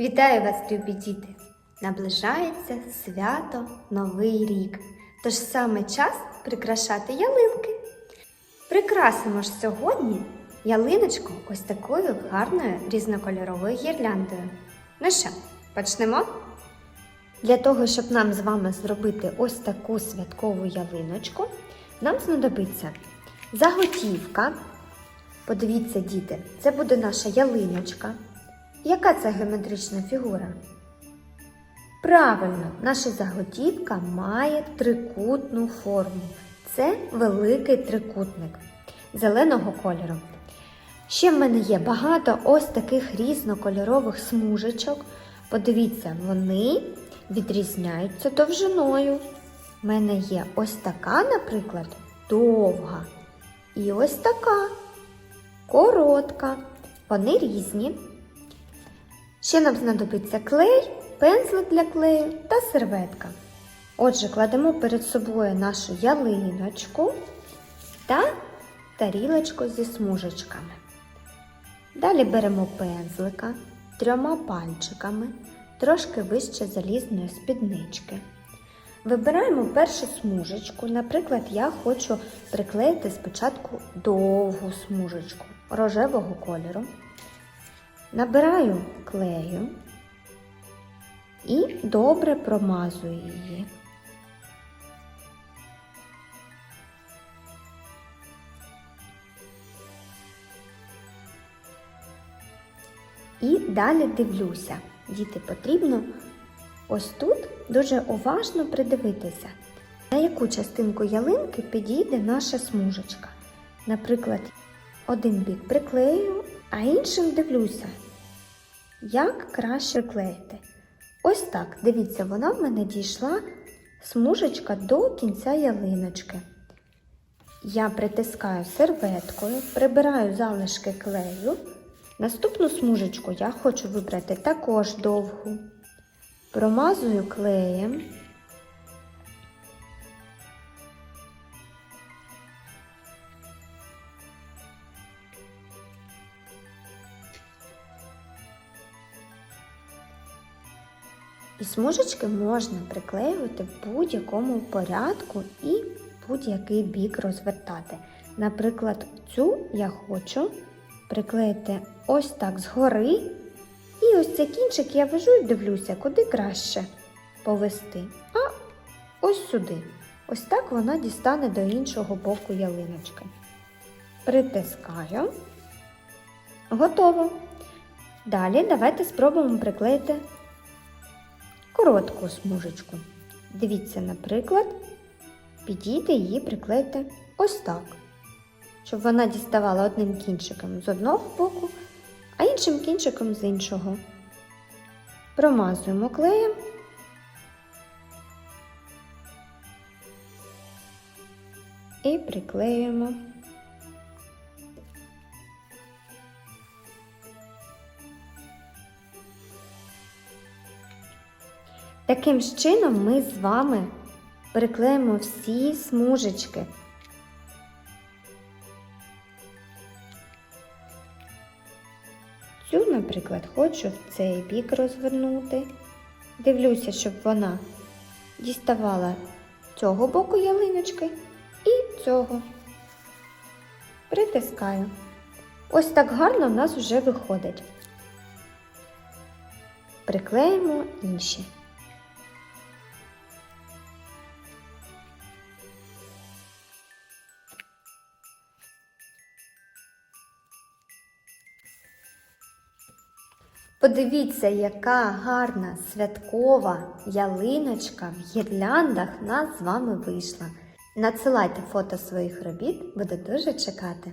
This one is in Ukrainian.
Вітаю вас, любі діти! Наближається свято Новий рік. Тож саме час прикрашати ялинки. Прикрасимо ж сьогодні ялиночку ось такою гарною різнокольоровою гірляндою. Ну що, почнемо? Для того, щоб нам з вами зробити ось таку святкову ялиночку, нам знадобиться заготівка. Подивіться, діти, це буде наша ялиночка. Яка це геометрична фігура? Правильно, наша заготівка має трикутну форму. Це великий трикутник зеленого кольору. Ще в мене є багато ось таких різнокольорових смужечок. Подивіться, вони відрізняються довжиною. У мене є ось така, наприклад, довга. І ось така коротка. Вони різні. Ще нам знадобиться клей, пензлик для клею та серветка. Отже, кладемо перед собою нашу ялиночку та тарілочку зі смужечками. Далі беремо пензлика трьома пальчиками, трошки вище залізної спіднички. Вибираємо першу смужечку. Наприклад, я хочу приклеїти спочатку довгу смужечку рожевого кольору. Набираю клею і добре промазую її. І далі дивлюся. Діти, потрібно ось тут дуже уважно придивитися, на яку частинку ялинки підійде наша смужечка. Наприклад, один бік приклею, а іншим дивлюся, як краще клеїти. Ось так, дивіться, вона в мене дійшла смужечка до кінця ялиночки. Я притискаю серветкою, прибираю залишки клею. Наступну смужечку я хочу вибрати також довгу. Промазую клеєм. Смужечки можна приклеювати в будь-якому порядку і будь-який бік розвертати. Наприклад, цю я хочу приклеїти ось так згори. І ось цей кінчик я вяжу і дивлюся, куди краще повести. А ось сюди. Ось так вона дістане до іншого боку ялиночки. Притискаю. Готово. Далі давайте спробуємо приклеїти коротку смужечку. Дивіться, наприклад, підійде її приклеїти ось так, щоб вона діставала одним кінчиком з одного боку, а іншим кінчиком з іншого. Промазуємо клеєм. І приклеюємо. Таким чином ми з вами приклеїмо всі смужечки. Цю, наприклад, хочу в цей бік розвернути. Дивлюся, щоб вона діставала цього боку ялиночки і цього. Притискаю. Ось так гарно в нас вже виходить. Приклеїмо інші. Подивіться, яка гарна святкова ялиночка в гірляндах нас з вами вийшла. Надсилайте фото своїх робіт, буду дуже чекати.